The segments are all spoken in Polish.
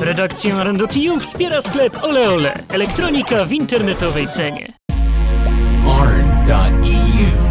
Redakcję Randotiu wspiera sklep Ole Ole. Elektronika w internetowej cenie. arn.eu.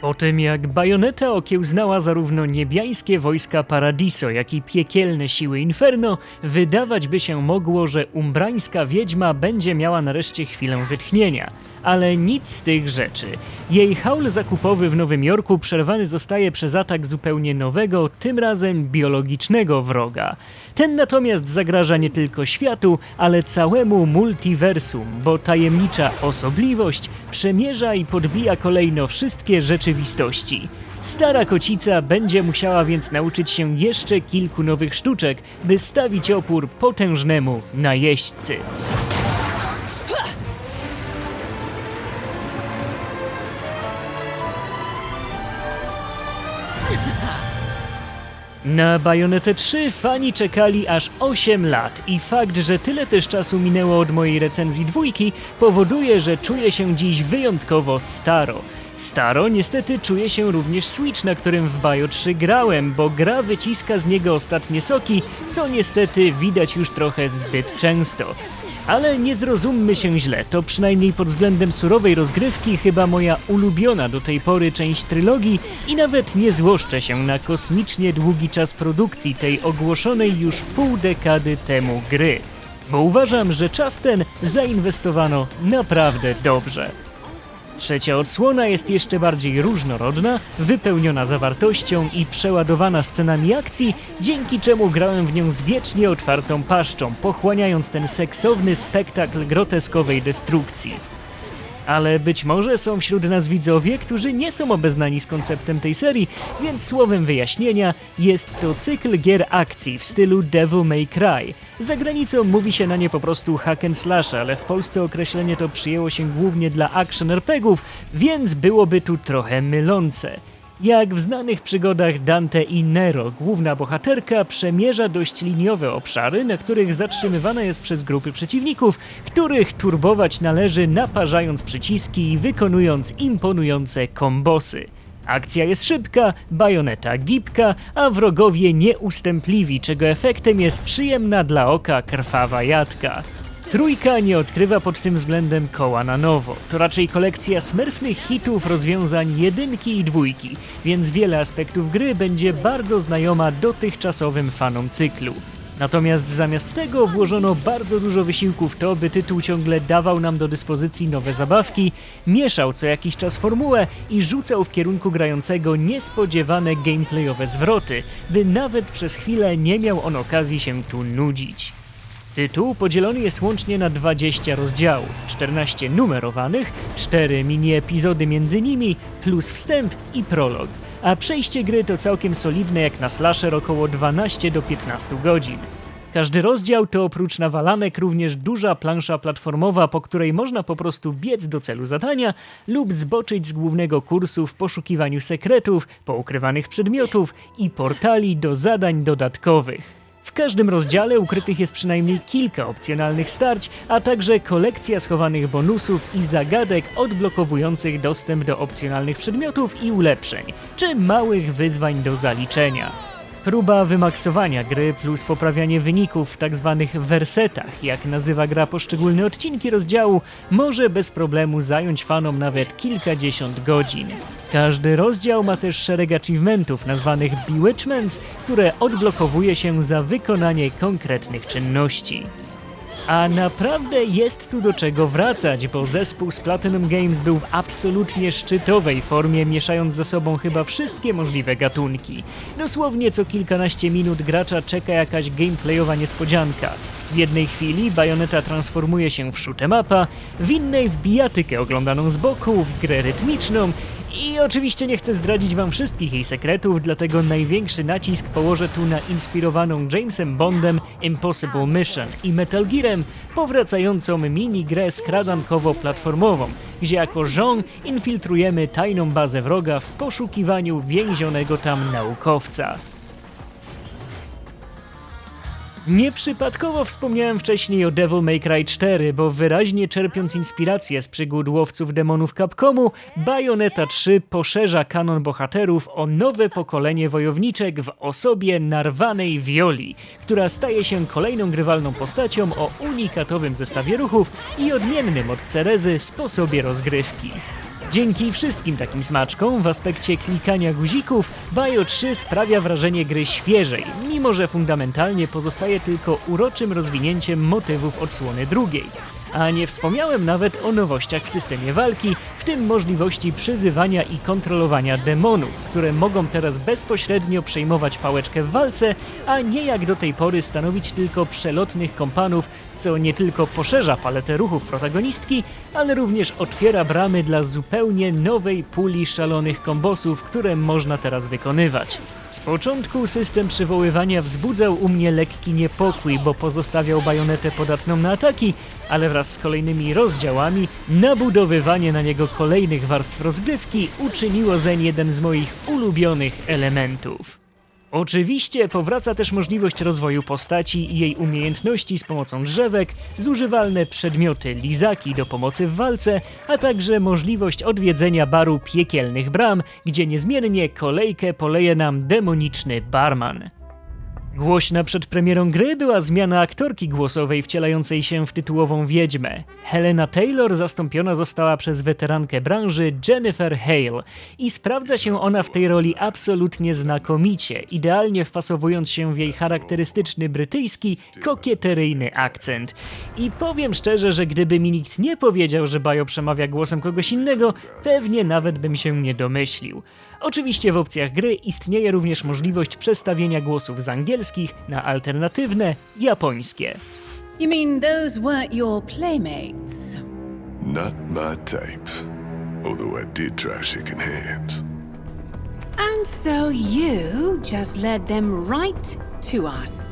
Po tym jak bajoneta okiełznała zarówno niebiańskie wojska Paradiso, jak i piekielne siły Inferno, wydawać by się mogło, że umbrańska wiedźma będzie miała nareszcie chwilę wytchnienia. Ale nic z tych rzeczy. Jej haul zakupowy w Nowym Jorku przerwany zostaje przez atak zupełnie nowego, tym razem biologicznego wroga. Ten natomiast zagraża nie tylko światu, ale całemu multiversum, bo tajemnicza osobliwość przemierza i podbija kolejno wszystkie rzeczywistości. Stara kocica będzie musiała więc nauczyć się jeszcze kilku nowych sztuczek, by stawić opór potężnemu najeźdźcy. Na Bayonetę 3 fani czekali aż 8 lat i fakt, że tyle też czasu minęło od mojej recenzji dwójki powoduje, że czuję się dziś wyjątkowo staro. Staro niestety czuje się również Switch, na którym w Bayo 3 grałem, bo gra wyciska z niego ostatnie soki, co niestety widać już trochę zbyt często. Ale nie zrozummy się źle, to przynajmniej pod względem surowej rozgrywki chyba moja ulubiona do tej pory część trylogii i nawet nie złoszczę się na kosmicznie długi czas produkcji tej ogłoszonej już pół dekady temu gry. Bo uważam, że czas ten zainwestowano naprawdę dobrze. Trzecia odsłona jest jeszcze bardziej różnorodna, wypełniona zawartością i przeładowana scenami akcji, dzięki czemu grałem w nią z wiecznie otwartą paszczą, pochłaniając ten seksowny spektakl groteskowej destrukcji. Ale być może są wśród nas widzowie, którzy nie są obeznani z konceptem tej serii, więc słowem wyjaśnienia jest to cykl gier akcji w stylu Devil May Cry. Za granicą mówi się na nie po prostu hack and slash, ale w Polsce określenie to przyjęło się głównie dla action RPGów, więc byłoby tu trochę mylące. Jak w znanych przygodach Dante i Nero, główna bohaterka przemierza dość liniowe obszary, na których zatrzymywana jest przez grupy przeciwników, których turbować należy naparzając przyciski i wykonując imponujące kombosy. Akcja jest szybka, bajoneta gibka, a wrogowie nieustępliwi, czego efektem jest przyjemna dla oka krwawa jadka. Trójka nie odkrywa pod tym względem koła na nowo. To raczej kolekcja smerfnych hitów rozwiązań jedynki i dwójki, więc wiele aspektów gry będzie bardzo znajoma dotychczasowym fanom cyklu. Natomiast zamiast tego włożono bardzo dużo wysiłku w to, by tytuł ciągle dawał nam do dyspozycji nowe zabawki, mieszał co jakiś czas formułę i rzucał w kierunku grającego niespodziewane gameplayowe zwroty, by nawet przez chwilę nie miał on okazji się tu nudzić. Tytuł podzielony jest łącznie na 20 rozdziałów, 14 numerowanych, 4 mini-epizody między nimi, plus wstęp i prolog. A przejście gry to całkiem solidne jak na slasher około 12 do 15 godzin. Każdy rozdział to oprócz nawalanek również duża plansza platformowa, po której można po prostu biec do celu zadania lub zboczyć z głównego kursu w poszukiwaniu sekretów, poukrywanych przedmiotów i portali do zadań dodatkowych. W każdym rozdziale ukrytych jest przynajmniej kilka opcjonalnych starć, a także kolekcja schowanych bonusów i zagadek odblokowujących dostęp do opcjonalnych przedmiotów i ulepszeń, czy małych wyzwań do zaliczenia. Próba wymaksowania gry plus poprawianie wyników w tak zwanych wersetach, jak nazywa gra poszczególne odcinki rozdziału, może bez problemu zająć fanom nawet kilkadziesiąt godzin. Każdy rozdział ma też szereg achievementów nazwanych Bewitchments, które odblokowuje się za wykonanie konkretnych czynności. A naprawdę jest tu do czego wracać, bo zespół z Platinum Games był w absolutnie szczytowej formie, mieszając ze sobą chyba wszystkie możliwe gatunki. Dosłownie co kilkanaście minut gracza czeka jakaś gameplayowa niespodzianka. W jednej chwili Bayonetta transformuje się w shoot'em w innej w bijatykę oglądaną z boku, w grę rytmiczną i oczywiście nie chcę zdradzić wam wszystkich jej sekretów, dlatego największy nacisk położę tu na inspirowaną Jamesem Bondem Impossible Mission i Metal Gearem powracającą mini-grę skradankowo-platformową, gdzie jako Jean infiltrujemy tajną bazę wroga w poszukiwaniu więzionego tam naukowca. Nieprzypadkowo wspomniałem wcześniej o Devil May Cry 4, bo wyraźnie czerpiąc inspirację z przygód łowców demonów Capcomu, Bayonetta 3 poszerza kanon bohaterów o nowe pokolenie wojowniczek w osobie narwanej Violi, która staje się kolejną grywalną postacią o unikatowym zestawie ruchów i odmiennym od Cerezy sposobie rozgrywki. Dzięki wszystkim takim smaczkom w aspekcie klikania guzików, Bio 3 sprawia wrażenie gry świeżej, mimo że fundamentalnie pozostaje tylko uroczym rozwinięciem motywów odsłony drugiej. A nie wspomniałem nawet o nowościach w systemie walki, w tym możliwości przyzywania i kontrolowania demonów, które mogą teraz bezpośrednio przejmować pałeczkę w walce, a nie jak do tej pory stanowić tylko przelotnych kompanów, co nie tylko poszerza paletę ruchów protagonistki, ale również otwiera bramy dla zupełnie nowej puli szalonych kombosów, które można teraz wykonywać. Z początku system przywoływania wzbudzał u mnie lekki niepokój, bo pozostawiał bajonetę podatną na ataki, ale wraz z kolejnymi rozdziałami nabudowywanie na niego kolejnych warstw rozgrywki uczyniło zeń jeden z moich ulubionych elementów. Oczywiście powraca też możliwość rozwoju postaci i jej umiejętności z pomocą drzewek, zużywalne przedmioty, lizaki do pomocy w walce, a także możliwość odwiedzenia baru piekielnych bram, gdzie niezmiennie kolejkę poleje nam demoniczny barman. Głośna przed premierą gry była zmiana aktorki głosowej wcielającej się w tytułową wiedźmę. Helena Taylor zastąpiona została przez weterankę branży Jennifer Hale i sprawdza się ona w tej roli absolutnie znakomicie, idealnie wpasowując się w jej charakterystyczny brytyjski, kokieteryjny akcent. I powiem szczerze, że gdyby mi nikt nie powiedział, że Bajo przemawia głosem kogoś innego, pewnie nawet bym się nie domyślił. Oczywiście w opcjach gry istnieje również możliwość przestawienia głosów z angielskich na alternatywne japońskie. You mean those weren't your playmates? Not my type. Although I did try shaking hands. And so you just led them right to us.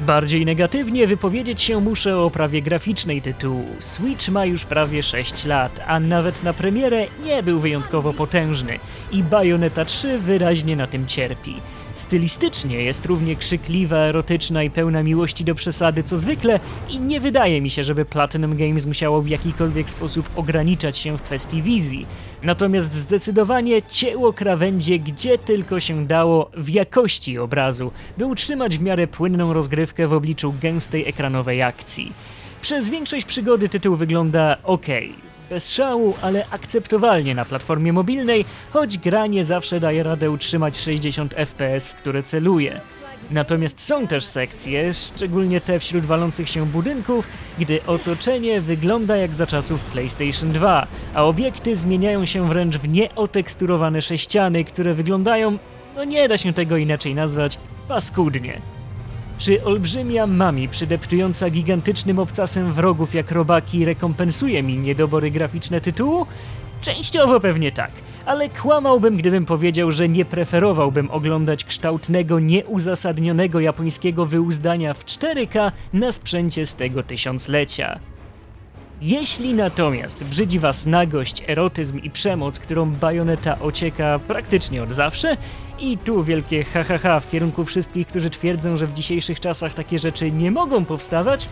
Bardziej negatywnie wypowiedzieć się muszę o prawie graficznej tytułu. Switch ma już prawie 6 lat, a nawet na premierę nie był wyjątkowo potężny i Bayonetta 3 wyraźnie na tym cierpi. Stylistycznie jest równie krzykliwa, erotyczna i pełna miłości do przesady co zwykle i nie wydaje mi się, żeby Platinum Games musiało w jakikolwiek sposób ograniczać się w kwestii wizji. Natomiast zdecydowanie cięło krawędzie gdzie tylko się dało w jakości obrazu, by utrzymać w miarę płynną rozgrywkę w obliczu gęstej ekranowej akcji. Przez większość przygody tytuł wygląda ok. Bez szału, ale akceptowalnie na platformie mobilnej, choć gra nie zawsze daje radę utrzymać 60 fps, w które celuje. Natomiast są też sekcje, szczególnie te wśród walących się budynków, gdy otoczenie wygląda jak za czasów PlayStation 2, a obiekty zmieniają się wręcz w nieoteksturowane sześciany, które wyglądają, no nie da się tego inaczej nazwać, paskudnie. Czy olbrzymia mami przydeptująca gigantycznym obcasem wrogów jak robaki rekompensuje mi niedobory graficzne tytułu? Częściowo pewnie tak, ale kłamałbym, gdybym powiedział, że nie preferowałbym oglądać kształtnego, nieuzasadnionego japońskiego wyuzdania w 4K na sprzęcie z tego tysiąclecia. Jeśli natomiast brzydzi was nagość, erotyzm i przemoc, którą bajoneta ocieka praktycznie od zawsze, i tu wielkie ha ha ha w kierunku wszystkich, którzy twierdzą, że w dzisiejszych czasach takie rzeczy nie mogą powstawać,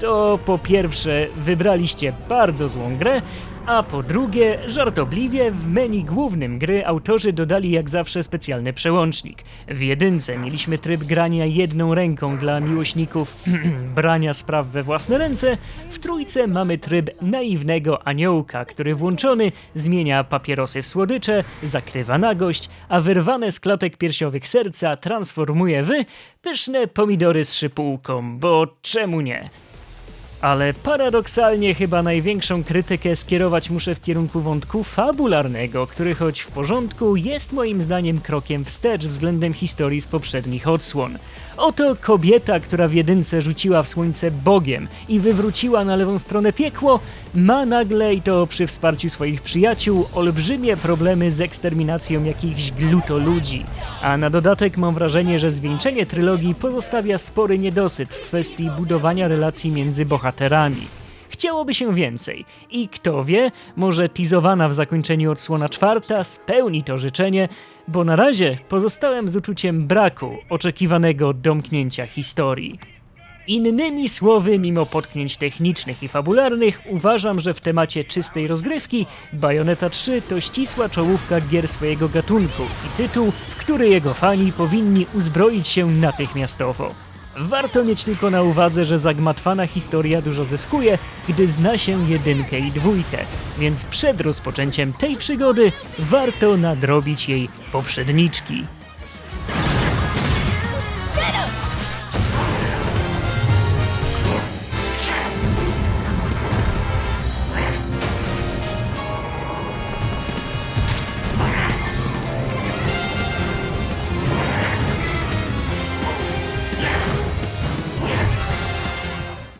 to po pierwsze wybraliście bardzo złą grę, a po drugie, żartobliwie w menu głównym gry autorzy dodali jak zawsze specjalny przełącznik. W jedynce mieliśmy tryb grania jedną ręką dla miłośników brania spraw we własne ręce, w trójce mamy tryb naiwnego aniołka, który włączony zmienia papierosy w słodycze, zakrywa nagość, a wyrwane z klatek piersiowych serca transformuje w pyszne pomidory z szypułką, bo czemu nie? Ale paradoksalnie chyba największą krytykę skierować muszę w kierunku wątku fabularnego, który choć w porządku jest moim zdaniem krokiem wstecz względem historii z poprzednich odsłon. Oto kobieta, która w jedynce rzuciła w słońce Bogiem i wywróciła na lewą stronę piekło, ma nagle i to przy wsparciu swoich przyjaciół olbrzymie problemy z eksterminacją jakichś gluto ludzi. A na dodatek mam wrażenie, że zwieńczenie trylogii pozostawia spory niedosyt w kwestii budowania relacji między bohaterami. Chciałoby się więcej i kto wie, może teasowana w zakończeniu odsłona czwarta spełni to życzenie, bo na razie pozostałem z uczuciem braku oczekiwanego domknięcia historii. Innymi słowy, mimo potknięć technicznych i fabularnych, uważam, że w temacie czystej rozgrywki Bayonetta 3 to ścisła czołówka gier swojego gatunku i tytuł, w który jego fani powinni uzbroić się natychmiastowo. Warto mieć tylko na uwadze, że zagmatwana historia dużo zyskuje, gdy zna się jedynkę i dwójkę, więc przed rozpoczęciem tej przygody warto nadrobić jej poprzedniczki.